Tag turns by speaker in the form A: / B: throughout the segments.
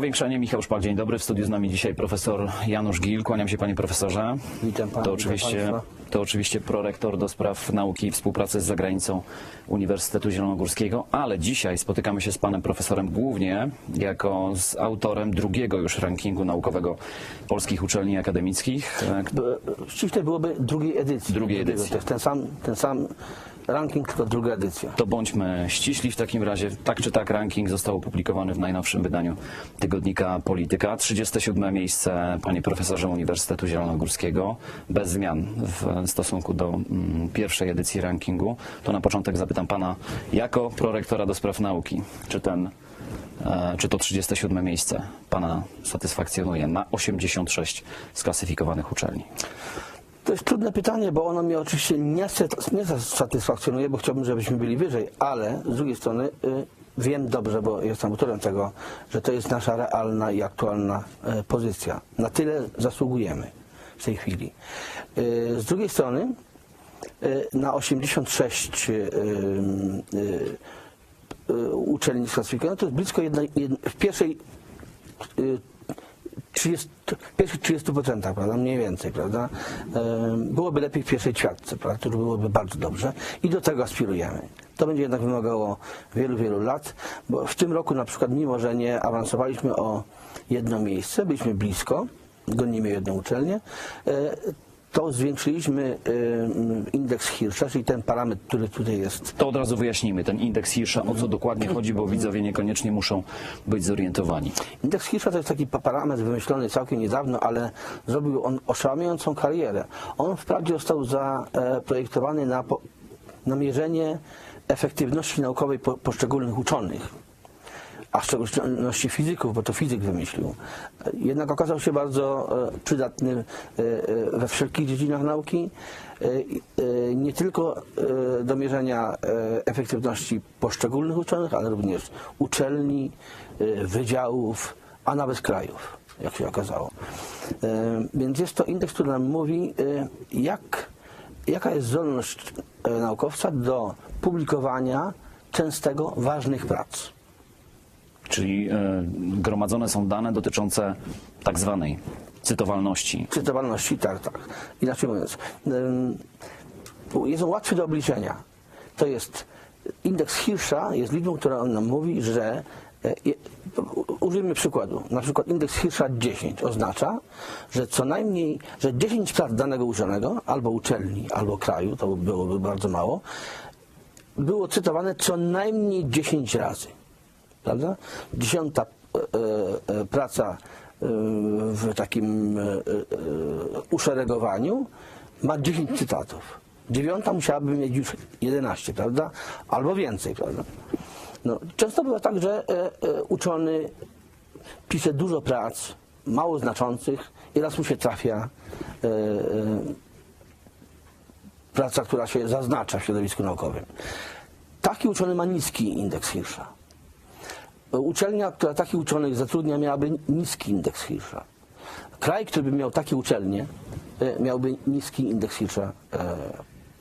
A: Powiększenie Michał Szpak, dzień dobry. W studiu z nami dzisiaj profesor Janusz Gil. Kłaniam się panie profesorze.
B: Witam pana,
A: To oczywiście, to oczywiście prorektor do spraw nauki i współpracy z zagranicą Uniwersytetu Zielonogórskiego, ale dzisiaj spotykamy się z panem profesorem głównie jako z autorem drugiego już rankingu naukowego polskich uczelni akademickich. e,
B: B- Ściśle byłoby drugiej edycji.
A: Drugiej edycji.
B: To jest ten sam, ten sam ranking, tylko druga edycja.
A: To bądźmy ściśli w takim razie. Tak czy tak ranking został opublikowany w najnowszym wydaniu tygodnika Polityka. 37 miejsce, panie profesorze Uniwersytetu Zielonogórskiego, bez zmian w stosunku do mm, pierwszej edycji rankingu. To na początek zapytam pana, jako prorektora do spraw nauki, czy ten e, czy to 37 miejsce Pana satysfakcjonuje na 86 sklasyfikowanych uczelni?
B: To jest trudne pytanie, bo ono mnie oczywiście nie satysfakcjonuje, bo chciałbym, żebyśmy byli wyżej, ale z drugiej strony y, wiem dobrze, bo jestem autorem tego, że to jest nasza realna i aktualna y, pozycja. Na tyle zasługujemy w tej chwili. Y, z drugiej strony y, na 86 y, y, y, y, uczelni sklasyfikowanych to jest blisko jedna, jedna, w pierwszej y, 30, w pierwszych 30%, prawda, mniej więcej, prawda, byłoby lepiej w pierwszej ćwiartce, prawda, to byłoby bardzo dobrze i do tego aspirujemy. To będzie jednak wymagało wielu, wielu lat, bo w tym roku na przykład, mimo że nie awansowaliśmy o jedno miejsce, byliśmy blisko, gonimy jedną uczelnię, e, to zwiększyliśmy e, indeks Hirscha, czyli ten parametr, który tutaj jest
A: To od razu wyjaśnijmy, ten indeks Hirscha, o co dokładnie chodzi, bo widzowie niekoniecznie muszą być zorientowani.
B: Indeks Hirscha to jest taki pa- parametr wymyślony całkiem niedawno, ale zrobił on oszałamiającą karierę. On wprawdzie został zaprojektowany na, na mierzenie efektywności naukowej po, poszczególnych uczonych, a w szczególności fizyków, bo to fizyk wymyślił. Jednak okazał się bardzo e, przydatny e, e, we wszelkich dziedzinach nauki, nie tylko do mierzenia efektywności poszczególnych uczonych, ale również uczelni, wydziałów, a nawet krajów, jak się okazało. Więc jest to indeks, który nam mówi, jak, jaka jest zdolność naukowca do publikowania częstego ważnych prac.
A: Czyli e, gromadzone są dane dotyczące tak zwanej cytowalności.
B: Czytowalności, tak, tak. Inaczej mówiąc, ym, jest on łatwy do obliczenia. To jest indeks Hirscha, jest liczbą, która nam mówi, że u- użyjmy przykładu. Na przykład indeks Hirscha 10 oznacza, że co najmniej, że 10 prac danego uczonego, albo uczelni, albo kraju, to byłoby bardzo mało, było cytowane co najmniej 10 razy. Prawda? Dziesiąta e, e, praca e, w takim e, e, uszeregowaniu ma 10 cytatów. Dziewiąta musiałaby mieć już 11, prawda? Albo więcej, prawda? No, często bywa tak, że e, e, uczony pisze dużo prac, mało znaczących i raz mu się trafia e, e, praca, która się zaznacza w środowisku naukowym. Taki uczony ma niski indeks Hirscha. Uczelnia, która takich uczonych zatrudnia, miałaby niski indeks Hirscha. Kraj, który by miał takie uczelnie, e, miałby niski indeks Hirscha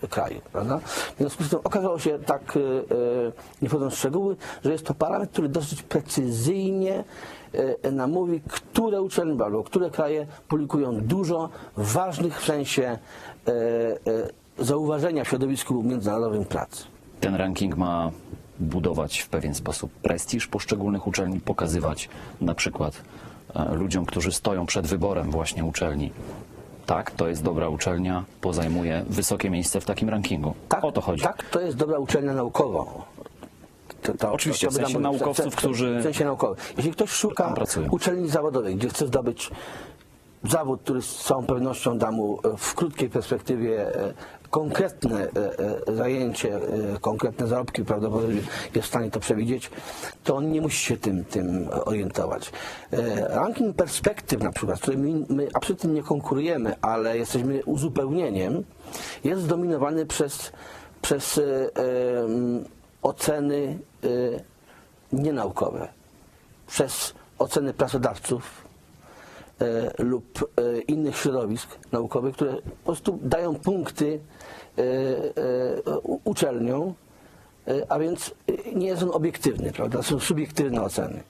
B: e, kraju. Prawda? W związku z tym okazało się tak, e, nie wchodząc w szczegóły, że jest to parametr, który dosyć precyzyjnie nam mówi, które uczelnie albo które kraje publikują dużo ważnych w sensie zauważenia w środowisku międzynarodowym prac.
A: Ten ranking ma budować w pewien sposób prestiż poszczególnych uczelni, pokazywać na przykład e, ludziom, którzy stoją przed wyborem właśnie uczelni. Tak, to jest dobra uczelnia, pozajmuje wysokie miejsce w takim rankingu. o to chodzi.
B: Tak, to jest dobra uczelnia naukowa. To, to,
A: Oczywiście,
B: to
A: w
B: by
A: sensie naukowców, którzy
B: W sensie naukowym. Jeśli ktoś szuka uczelni zawodowej, gdzie chce zdobyć zawód, który z całą pewnością da mu e, w krótkiej perspektywie e, konkretne e, zajęcie, konkretne zarobki, prawdopodobnie jest w stanie to przewidzieć, to on nie musi się tym, tym orientować. Ranking perspektyw na przykład, z którym my absolutnie nie konkurujemy, ale jesteśmy uzupełnieniem, jest zdominowany przez, przez oceny nienaukowe, przez oceny pracodawców lub e, innych środowisk naukowych, które po prostu dają punkty e, e, uczelniom, e, a więc e, nie jest on obiektywny, prawda? Są subiektywne oceny.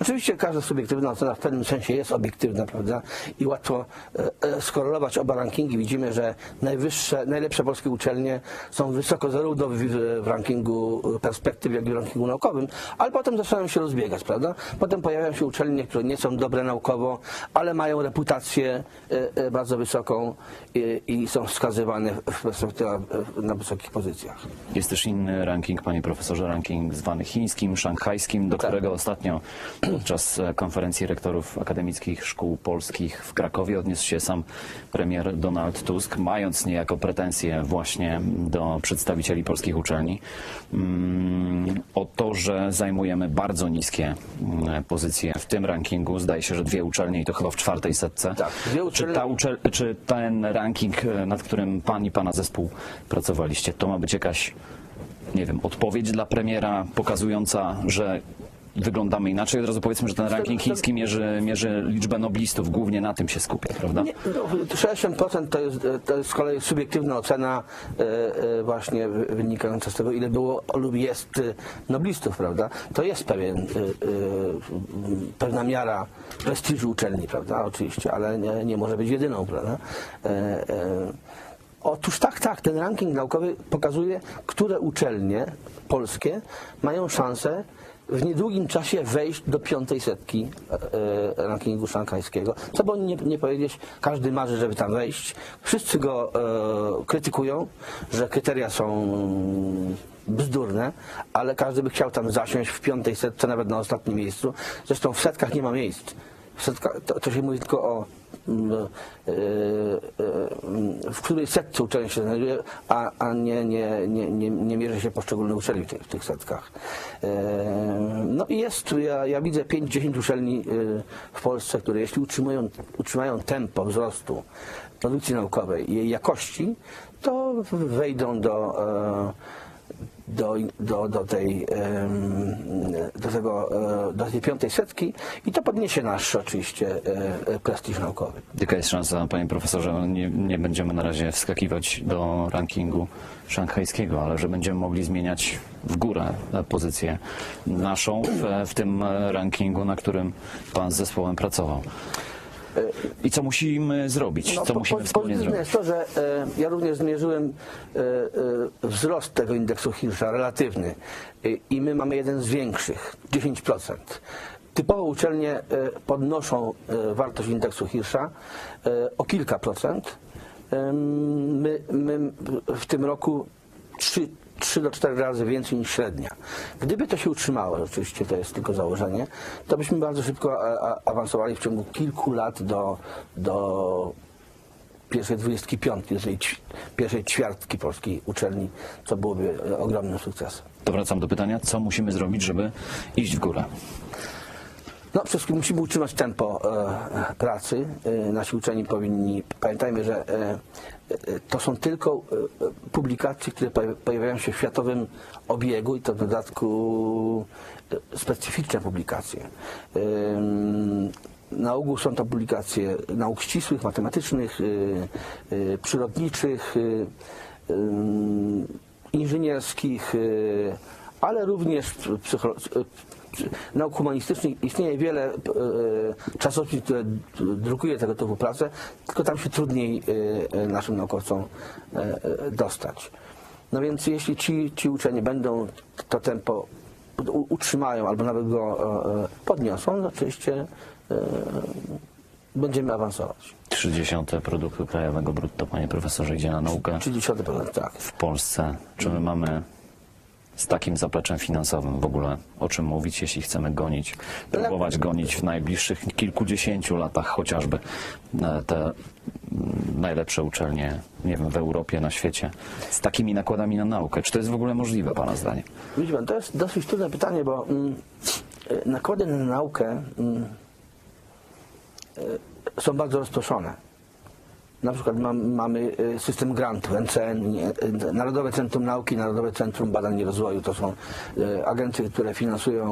B: Oczywiście każda subiektywna ocena w pewnym sensie jest obiektywna, prawda? I łatwo e, e, skorelować oba rankingi. Widzimy, że najwyższe, najlepsze polskie uczelnie są wysoko zarówno w, w rankingu perspektyw, jak i w rankingu naukowym, ale potem zaczynają się rozbiegać, prawda? Potem pojawiają się uczelnie, które nie są dobre naukowo, ale mają reputację e, e, bardzo wysoką i, są wskazywane w perspektywach e, na wysokich pozycjach.
A: Jest też inny ranking, panie profesorze, ranking zwany chińskim, szanghajskim, do
B: Tak.
A: którego ostatnio podczas e, konferencji rektorów akademickich szkół polskich w Krakowie odniósł się sam premier Donald Tusk, mając niejako pretensje właśnie do przedstawicieli polskich uczelni mm, o to, że zajmujemy bardzo niskie mm, pozycje w tym rankingu. Zdaje się, że dwie uczelnie i to chyba w czwartej setce.
B: Tak, dwie
A: Czy,
B: uczelnie-
A: ta uczel- czy ten ranking, e, nad którym pan i pana zespół pracowaliście, to ma być jakaś nie wiem, odpowiedź dla premiera pokazująca, że wyglądamy inaczej. Od razu powiedzmy, że ten ranking chiński mierzy, mierzy liczbę noblistów, głównie na tym się skupia, prawda?
B: Nie, no, 68% to jest, to jest z kolei subiektywna ocena e, e, właśnie wy- wynikająca z tego, ile było lub jest e, noblistów, prawda? To jest pewien, e, e, pewna miara prestiżu uczelni, prawda? Oczywiście, ale nie, nie może być jedyną, prawda? E, Otóż tak, tak, ten ranking naukowy pokazuje, które uczelnie polskie mają szansę w niedługim czasie wejść do piątej setki e, e, rankingu szanghajskiego. Co by oni nie, nie powiedzieć, każdy marzy, żeby tam wejść. Wszyscy go e, krytykują, że kryteria są bzdurne, ale każdy by chciał tam zasiąść w piątej setce, nawet na ostatnim miejscu. Zresztą w setkach nie ma miejsc. To, to się mówi tylko o mm, e, e, mm, w której setce uczelnia się znajduje, a, a nie, nie, nie, nie, nie mierzy się poszczególne uczelni w tych, w tych setkach. E, No i jest, ja, ja widzę 5-10 uczelni w Polsce, które jeśli utrzymują, utrzymają tempo wzrostu produkcji naukowej i jej jakości, to wejdą do, do, do, do, tej, do, tego, e, do tej piątej setki i to podniesie nasz oczywiście e, prestiż naukowy.
A: Jaka jest szansa, panie profesorze, nie, nie będziemy na razie wskakiwać do rankingu szanghajskiego, ale że będziemy mogli zmieniać w górę pozycję naszą w, w tym rankingu, na którym pan z zespołem pracował. I co musimy zrobić? Co
B: po-
A: musimy
B: po-
A: wspólnie zrobić?
B: jest to, że e, ja również zmierzyłem e, e, wzrost tego indeksu Hirscha relatywny i my mamy jeden z większych, 10%. Typowo uczelnie podnoszą wartość indeksu Hirscha e, o kilka procent. My, my w tym roku 3, 3 do 4 razy więcej niż średnia. Gdyby to się utrzymało, oczywiście to jest tylko założenie, to byśmy bardzo szybko a, awansowali w ciągu kilku lat do, do pierwszej dwudziestki piątki, pierwszej ćwiartki polskiej uczelni, co byłoby e, ogromnym sukcesem.
A: To wracam do pytania, co musimy zrobić, żeby iść w górę?
B: No, przede wszystkim musimy utrzymać tempo e, pracy. E, nasi uczeni powinni, pamiętajmy, że e, e, to są tylko e, e, publikacje, które pojawi- pojawiają się w światowym obiegu i to w dodatku e, specyficzne publikacje. Na ogół są to publikacje nauk ścisłych, matematycznych, e, e, przyrodniczych, e, inżynierskich, e, ale również psycholo- e, nauk humanistycznych istnieje wiele e, czasopism, które drukuje tego typu prace, tylko tam się trudniej e, e, naszym naukowcom e, e, dostać. No więc jeśli ci, ci uczeni będą to tempo utrzymają albo nawet go e, e, podniosą, to oczywiście e, będziemy awansować.
A: 30 produktu krajowego brutto, panie profesorze, idzie na naukę
B: 30% tak.
A: w Polsce. Czy my mamy z takim zapleczem finansowym w ogóle o czym mówić, jeśli chcemy gonić, próbować gonić w najbliższych kilkudziesięciu latach chociażby e, te najlepsze uczelnie, nie wiem, w Europie, na świecie, z takimi nakładami na naukę. Czy to jest w ogóle możliwe, pana zdaniem?
B: Widzi pan, to jest dosyć trudne pytanie, bo mm, e, nakłady na naukę mm, e, są bardzo rozproszone. Na przykład mam, mamy e, system grantów, NCN, e, Narodowe Centrum Nauki, Narodowe Centrum Badań i Rozwoju. To są e, agencje, które finansują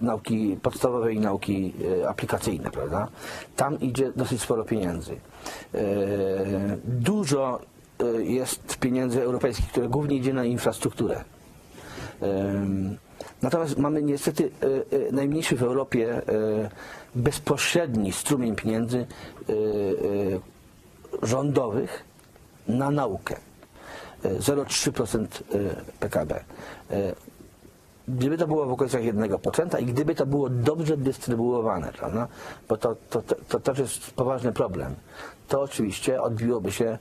B: nauki podstawowe i nauki aplikacyjne, prawda? Tam idzie dosyć sporo pieniędzy. Dużo jest pieniędzy europejskich, które głównie idzie na infrastrukturę. Natomiast mamy niestety najmniejszy w Europie bezpośredni strumień pieniędzy rządowych na naukę. E, 0,3% e, PKB. E, Gdyby to było w okolicach 1% i gdyby to było dobrze dystrybuowane, prawda? bo to, to, to, to też jest poważny problem, to oczywiście odbiłoby się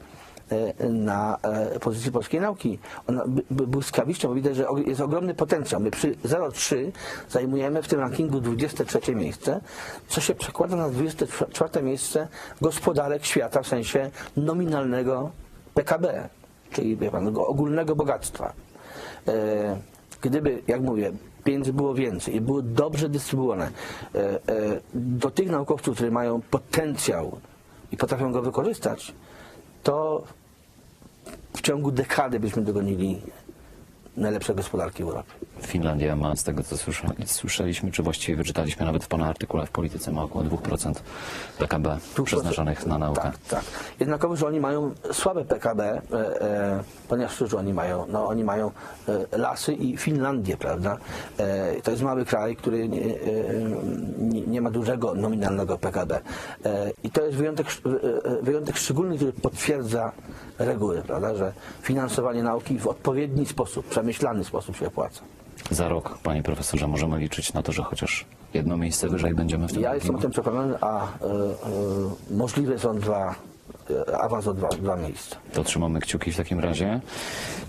B: na e, pozycji polskiej nauki. Ona błyskawicznie, bo widać, że jest ogromny potencjał. My przy 0,3 zajmujemy w tym rankingu 23 miejsce, co się przekłada na 24 miejsce gospodarek świata w sensie nominalnego PKB, czyli wie pan, go- ogólnego bogactwa. E, Gdyby, jak mówię, pieniędzy było więcej i były dobrze dystrybuowane e, e, do tych naukowców, którzy mają potencjał i potrafią go wykorzystać, to w ciągu dekady byśmy dogonili najlepsze gospodarki Europy.
A: Finlandia ma, z tego co słyszeliśmy, czy właściwie wyczytaliśmy nawet w Pana artykule w Polityce, ma około 2% PKB przeznaczonych na naukę.
B: Tak, tak. Jednakowoż że oni mają słabe PKB, e, e, ponieważ cóż oni mają? No, oni mają e, lasy i Finlandię, prawda? E, to jest mały kraj, który nie, e, nie, nie ma dużego nominalnego PKB. E, I to jest wyjątek, wyjątek szczególny, który potwierdza reguły, prawda? Że finansowanie nauki w odpowiedni sposób, przemyślany sposób się opłaca.
A: Za rok, Panie Profesorze, możemy liczyć na to, że chociaż jedno miejsce wyżej będziemy w tym
B: Ja jestem o
A: rankingu?
B: tym przekonany, a e, e, możliwe są dwa, e, awans o dwa, dwa miejsca.
A: To trzymamy kciuki w takim razie.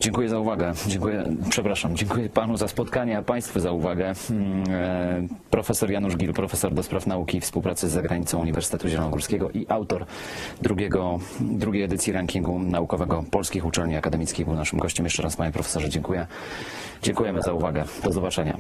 A: Dziękuję za uwagę. Dziękuję, przepraszam, dziękuję panu za spotkanie, a państwu za uwagę. Mm, e, Profesor Janusz Gil, profesor do spraw nauki i współpracy z zagranicą Uniwersytetu Zielonogórskiego i autor drugiego, drugiej edycji rankingu naukowego polskich uczelni akademickich był naszym gościem. Jeszcze raz panie profesorze dziękuję. Dziękujemy za uwagę. Do zobaczenia.